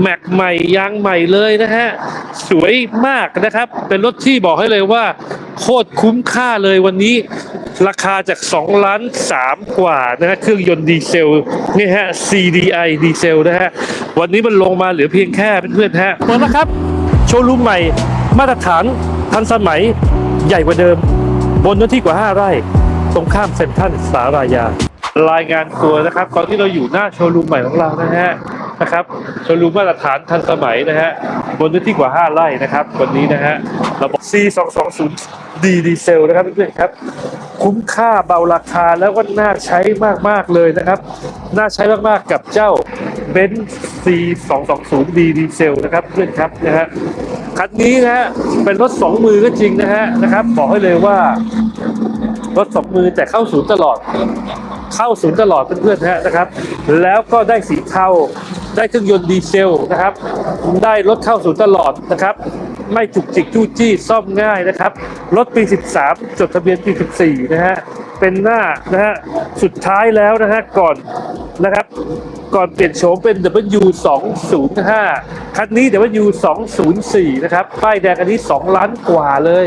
แม็กใหม่ยางใหม่เลยนะฮะ สวยมากนะครับ เป็นรถที่บอกให้เลยว่า โคตรคุ้มค่าเลยวันนี้ ราคาจาก 2 ล้าน 3 กว่านะฮะเครื่องยนต์ดีเซลนี่ฮะ CDI ดีเซลนะฮะ วันนี้มันลงมาเหลือเพียงแค่เพื่อนๆฮะหมดแล้วครับ โชว์รูมใหม่มาตรฐานทันสมัยใหญ่กว่าเดิม บนเนื้อที่กว่า 5 ไร่ ตรงข้ามเซ็นทรัลสารายา รายงานตัวนะครับ ตอนที่เราอยู่หน้าโชว์รูมใหม่ของเรานะฮะ นะครับโชว์รูมมาตรฐานทันสมัยนะฮะบนเนื้อที่กว่า 5 ไร่นะครับวันนี้นะฮะระบบ C 2 2 0 D ดีเซลนะครับเพื่อนๆครับ คุ้มค่าเบาราคาแล้วก็น่าใช้มากๆเลยนะครับ น่าใช้มากๆกับเจ้า b e n z C 2 2 0 D ดีเซลนะครับเพื่อนครับนะฮะคันนี้นะฮะเป็นรถสองมือก็จริงนะฮะนะครับบอกให้เลยว่ารถสองมือแต่เข้าศูนย์ตลอด เข้าศูนย์ตลอดเพื่อนๆฮะนะครับ แล้วก็ได้สีเทา ได้เครื่องยนต์ดีเซลนะครับ ได้รถเข้าศูนย์ตลอดนะครับ ไม่จุกจิกจู้จี้ซ่อมง่ายนะครับ รถปี 13 จดทะเบียนปี 14 นะฮะ เป็นหน้านะฮะ สุดท้ายแล้วนะฮะ ก่อนนะครับก่อนเปลี่ยนโฉมเป็น W 205 คันนี้ W 204 นะครับ ป้ายแดงอันนี้ 2 ล้านกว่าเลย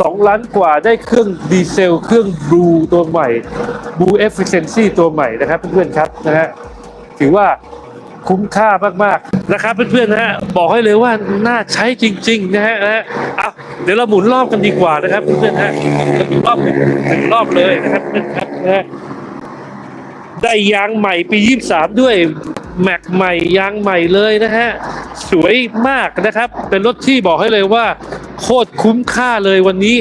สองล้านกว่าได้เครื่องดีเซล เครื่องบลูตัวใหม่บลูเอฟฟิเชนซีตัวใหม่นะครับเพื่อนๆครับนะฮะ ถือว่า คุ้มค่ามากๆนะครับเพื่อนๆนะฮะบอกให้เลยว่าน่าใช้จริงๆนะฮะนะฮะเอาเดี๋ยวเราหมุนรอบกันดีกว่านะครับเพื่อนๆฮะหมุนรอบหนึ่งรอบเลยนะครับนๆครับนะฮะได้ยางใหม่ปี 23 ด้วยแม็กใหม่ยางใหม่เลยนะฮะสวยมากนะครับ เป็นรถที่บอกให้เลยว่า โคตรคุ้มค่าเลยวันนี้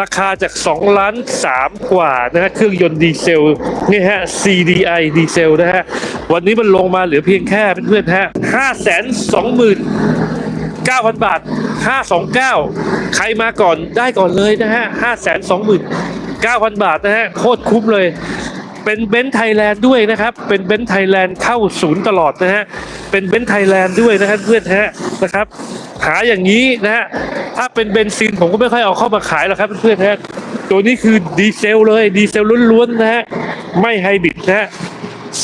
ราคาจาก 2 ล้าน 3 กว่านะฮะเครื่องยนต์ดีเซลนี่ฮะ CDI ดีเซลนะฮะ วันนี้มันลงมาเหลือเพียงแค่เพื่อนๆฮะ5 2 0 0 0 0 9,000บาท529ใครมาก่อนได้ก่อนเลยนะฮะ529,000บาทนะฮะโคตรคุ้มเลย เป็นเบนซ์ไทยแลนด์ด้วยนะครับ เป็นเบนซ์ไทยแลนด์เข้าศูนย์ตลอดนะฮะ เป็นเบนซ์ไทยแลนด์ด้วยนะครับเพื่อนฮะนะครับหาอย่างนี้นะฮะถ้าเป็นเบนซินผมก็ไม่ค่อยเอาเข้ามาขายหรอกครับเพื่อนฮะตัวนี้คือดีเซลเลยดีเซลล้วนๆนะฮะไม่ไฮบริดนะฮะ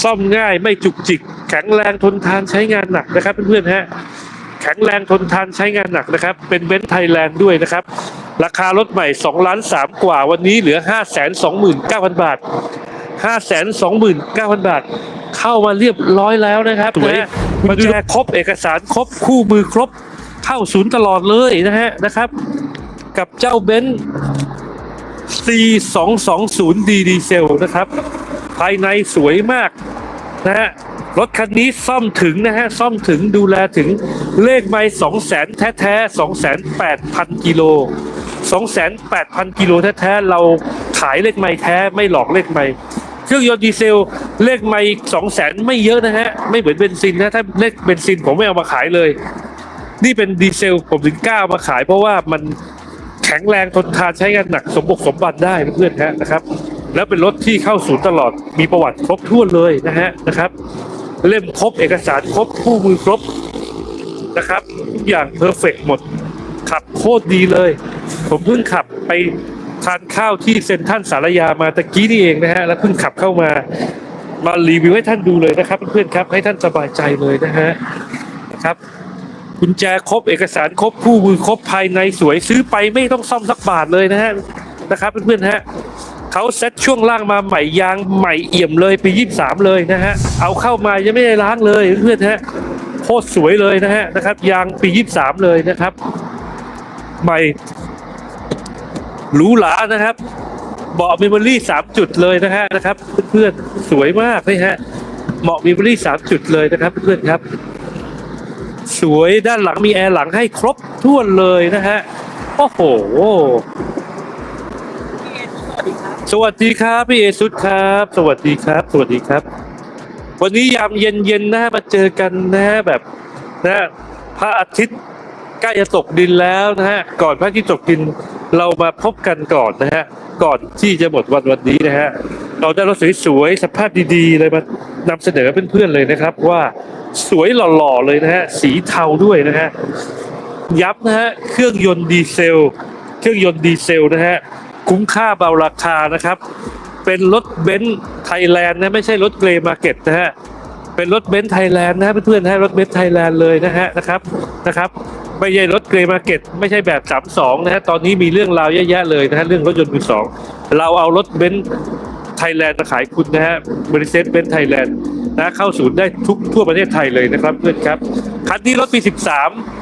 ซ่อมง่ายไม่จุกจิก แข็งแรงทนทานใช้งานหนักนะครับเพื่อนๆฮะแข็งแรงทนทานใช้งานหนักนะครับ เป็นเบนซ์ไทยแลนด์ด้วยนะครับ ราคารถใหม่2ล้าน3กว่าวันนี้เหลือ 5 2 9 0 0 0 บาท 5 2 9 0 0 0 บาท เข้ามาเรียบร้อยแล้วนะครับสวยมาดูแลครบเอกสารครบคู่มือครบเข้าศูนย์ตลอดเลยนะฮะนะครับ กับเจ้าเบนซ์ C 2 2 0 D ดีเซลนะครับ ภายในสวยมากนะฮะรถคันนี้ซ่อมถึงนะฮะซ่อมถึงดูแลถึงเลขไม่สองแสนแท้แท้สองแสนแปดพันกิโลสองแสนแปดพันกิโลแท้ๆเราขายเลขไม่แท้ไม่หลอกเลขไม่เครื่องยนต์ดีเซลเลขไม่สองแสนไม่เยอะนะฮะไม่เหมือนเบนซินนะถ้าเลขเบนซินผมไม่เอามาขายเลย นี่เป็นดีเซลผมถึงกล้ามาขายเพราะว่ามันแข็งแรงทนทานใช้งานหนักสมบุกสมบันได้เพื่อนๆฮะนะครับ แล้วเป็นรถที่เข้าศูนย์ตลอดมีประวัติครบถ้วนเลยนะฮะนะครับ เล่มครบเอกสารครบคู่มือครบนะครับทุกอย่างเพอร์เฟกหมด ขับโคตรดีเลย ผมเพิ่งขับไปทานข้าวที่เซ็นทรัลสารยามาตะกี้นี่เองนะฮะแล้วเพิ่งขับเข้ามามารีวิวให้ท่านดูเลยนะครับ เพื่อนๆครับให้ท่านสบายใจเลยนะฮะนะครับกุญแจครบเอกสารครบคู่มือครบภายในสวยซื้อไปไม่ต้องซ่อมสักบาทเลยนะฮะนะครับเพื่อนๆฮะ เขาเซ็ตช่วงล่างมาใหม่ยางใหม่เอี่ยมเลยปี23 เลยนะฮะเอาเข้ามายังไม่ได้ล้างเลยเพื่อนฮะโคตรสวยเลยนะฮะนะครับยางปี 23 เลยนะครับ ใหม่หรูหรานะครับเบาะเมมโมรี่สามจุดเลยนะฮะนะครับ เพื่อนๆสวยมากเลยฮะเหมาะเมมโมรี่สามจุดเลยนะครับเพื่อนครับสวยด้านหลังมีแอร์หลังให้ครบถ้วนเลยนะฮะโอ้โห สวัสดีครับพี่เอซุดครับ สวัสดีครับ สวัสดีครับ วันนี้ยามเย็นๆนะฮะมาเจอกันนะแบบนะฮะพระอาทิตย์ใกล้จะตกดินแล้วนะฮะก่อนพระอาทิตย์ตกดินเรามาพบกันก่อนนะฮะก่อนที่จะหมดวันวันนี้นะฮะเราได้รถสวยๆสภาพดีๆเลยมานำเสนอเพื่อนๆเลยนะครับ ว่าสวยหล่อๆเลยนะฮะสีเทาด้วยนะฮะยับนะฮะเครื่องยนต์ดีเซล เครื่องยนต์ดีเซลนะฮะ คุ้มค่าเบาราคานะครับ เป็นรถเบนซ์ไทยแลนด์นะไม่ใช่รถเกรย์มาเก็ตนะฮะเป็นรถเบนซ์ไทยแลนด์นะฮะเพื่อนๆนะฮะรถเบนซ์ไทยแลนด์เลยนะฮะนะครับนะครับไม่ใช่รถเกรย์มาเก็ตไม่ใช่แบบ32นะฮะตอนนี้มีเรื่องราวเยอะแยะเลยนะฮะเรื่องรถยนต์มือสองเราเอารถเบนซ์ไทยแลนด์มาขายคุณนะฮะบริษัทเบนซ์ไทยแลนด์นะเข้าศูนย์ได้ทุกทั่วประเทศไทยเลยนะครับเพื่อนครับคันนี้รถปี 13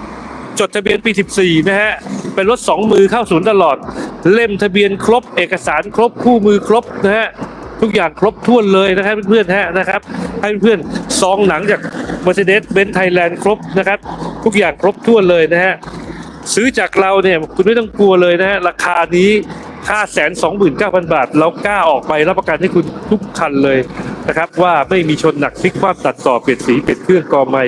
จดทะเบียนปี 14 นะฮะ เป็นรถ 2 มือเข้าศูนย์ตลอด เล่มทะเบียนครบ เอกสารครบ คู่มือครบนะฮะ ทุกอย่างครบถ้วนเลยนะครับเพื่อนๆฮะนะครับ ให้เพื่อนซองหนังจาก Mercedes-Benz Thailand ครบนะครับ ทุกอย่างครบถ้วนเลยนะฮะ ซื้อจากเราเนี่ยคุณไม่ต้องกลัวเลยนะฮะ ราคานี้529,000 บาทเรากล้าออกไปรับประกันให้คุณทุกคันเลยนะครับ ว่าไม่มีชนหนักพลิกคว่ำตัดต่อเปลี่ยนสีเปลี่ยนเครื่องกอไม่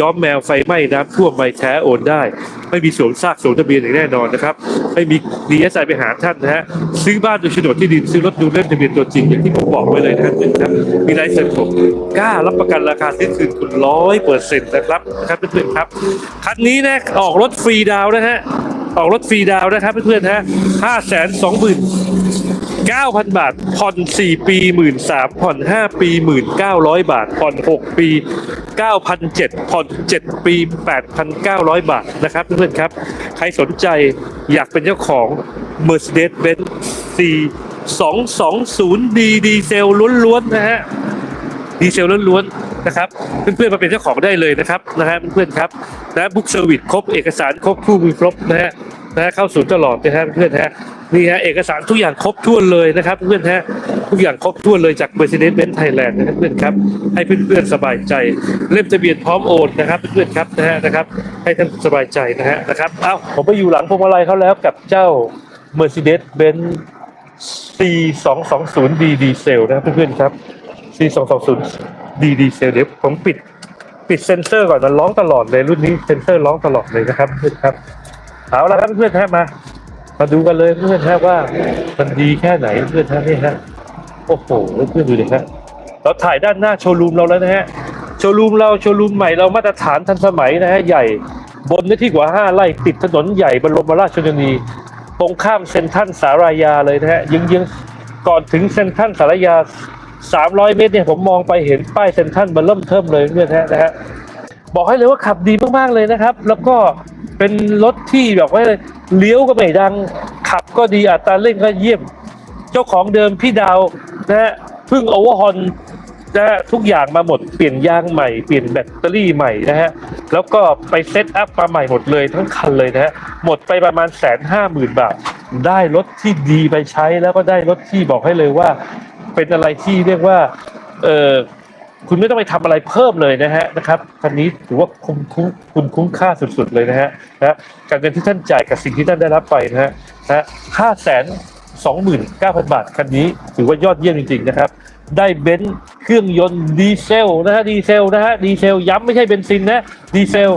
ย้อมแมวไฟไหม้น้ำท่วมไม่แท้โอนได้ ไม่มีสวมซากสวมทะเบียนอย่างแน่นอนนะครับ ไม่มีดีเอสไอไปหาท่านนะฮะซื้อบ้านดยโฉนดที่ดินซื้อรถดูเล่มทะเบียนตัวจริงอย่างที่ผมบอกไว้เลยนะครับมีลายเซ็นผมกล้ารับประกันราคาซื้อคืนคุณร้อยเปอร์เซ็นต์นะครับนะครับเพื่อนๆครับคันนี้นะออกรถฟรีดาวนะฮะออกรถฟรีดาวนะครับเพื่อนๆฮะห้าแสนสองหมื่น เก้าพันบาท ผ่อนสี่ปีหมื่นสามผ่อนห้าปีหมื่นเก้าร้อยบาท ผ่อนหกปีเก้าพันเจ็ดผ่อนเจ็ดปีแปดพันเก้าร้อยบาทนะครับเพื่อนๆครับ ใครสนใจอยากเป็นเจ้าของ Mercedes-Benz C 2 2 0 D ดีเซลล้วนๆนะฮะดีเซลล้วนๆนะครับเพื่อนๆมาเป็นเจ้าของได้เลยนะครับนะฮะเพื่อนๆครับนะบุ๊กเซอร์วิสครบเอกสารครบคู่มือครบนะฮะนะฮะเข้าศูนย์ตลอดนะฮะเพื่อนๆฮะ นี่ฮะเอกสารทุกอย่างครบถ้วนเลยนะครับเพื่อนๆฮะทุกอย่างครบถ้วนเลยจาก Mercedes-Benz Thailand นะครับเพื่อนครับให้เพื่อนๆสบายใจเล่มทะเบียนพร้อมโอนนะครับเพื่อนครับนะฮะนะครับให้ท่านสบายใจนะฮะนะครับเอ้าผมไปอยู่หลังพวงมาลัยเขาแล้วกับเจ้า Mercedes-Benz C 2 2 0 D ดีเซลนะครับเพื่อนๆครับ C 2 2 0 D ดีเซลเดี๋ยวผมปิดปิดเซนเซอร์ก่อนมันร้องตลอดเลยรุ่นนี้เซนเซอร์ร้องตลอดเลยนะครับเพื่อนครับเอาละครับเพื่อนๆฮะมา มาดูกันเลยเพื่อนฮะว่ามันดีแค่ไหนเพื่อนฮะนี่ฮะโอ้โหเพื่อนดูดิฮะเราถ่ายด้านหน้าโชว์รูมเราแล้วนะฮะโชว์รูมเราโชว์รูมใหม่เรามาตรฐานทันสมัยนะฮะใหญ่บนเนื้อที่กว่าห้าไร่ติดถนนใหญ่บรมราชชนนีตรงข้ามเซ็นทรัลสารายาเลยนะฮะยิงยิงก่อนถึงเซ็นทรัลสารยา 300 เมตรเนี่ยผมมองไปเห็นป้ายเซ็นทรัลมันเริ่มเทิมเลยเพื่อนฮะนะฮะบอกให้เลยว่าขับดีมากๆเลยนะครับ แล้วก็ เป็นรถที่แบบว่าเลี้ยวก็ไม่ดัง ขับก็ดีอัตราเร่งก็เยี่ยม เจ้าของเดิมพี่ดาวนะฮะเพิ่งโอเวอร์ฮอนนะฮะทุกอย่างมาหมดเปลี่ยนยางใหม่เปลี่ยนแบตเตอรี่ใหม่นะฮะแล้วก็ไปเซตอัพมาใหม่หมดเลยทั้งคันเลยนะฮะหมดไปประมาณแสนห้าหมื่นบาท ได้รถที่ดีไปใช้แล้วก็ได้รถที่บอกให้เลยว่า เป็นอะไรที่เรียกว่าเออ คุณไม่ต้องไปทำอะไรเพิ่มเลยนะฮะนะครับคันนี้ถือว่าคุ้มคุ้มคุณคุ้มค่าสุด ๆ เลยนะฮะนะการเงินที่ท่านจ่ายกับสิ่งที่ท่านได้รับไปนะฮะนะห้าแสน29,000บาทคันนี้ถือว่ายอดเยี่ยมจริง ๆ นะครับ ได้เบนซ์เครื่องยนต์ดีเซลนะฮะดีเซลนะฮะดีเซลย้ำไม่ใช่เบนซินนะดีเซล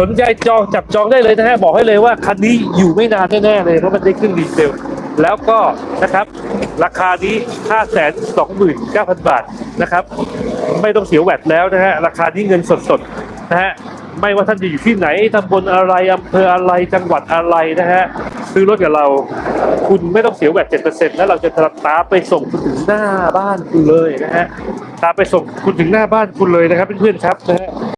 สนใจจองจับจองได้เลยนะฮะบอกให้เลยว่าคันนี้อยู่ไม่นานแน่ๆเลยเพราะมันได้เครื่องดีเซลแล้วก็นะครับราคานี้ 529,000 บาทนะครับ ไม่ต้องเสียแวดแล้วนะฮะราคานี้เงินสดๆนะฮะไม่ว่าท่านจะอยู่ที่ไหนตำบลอะไรอำเภออะไรจังหวัดอะไรนะฮะซื้อรถกับเรา คุณไม่ต้องเสียแวดเจ็ดเปอร์เซ็นต์แล้วเราจะตาไปส่งคุณถึงหน้าบ้านคุณเลยนะฮะตาไปส่งคุณถึงหน้าบ้านคุณเลยนะครับเพื่อนๆครับนะฮะ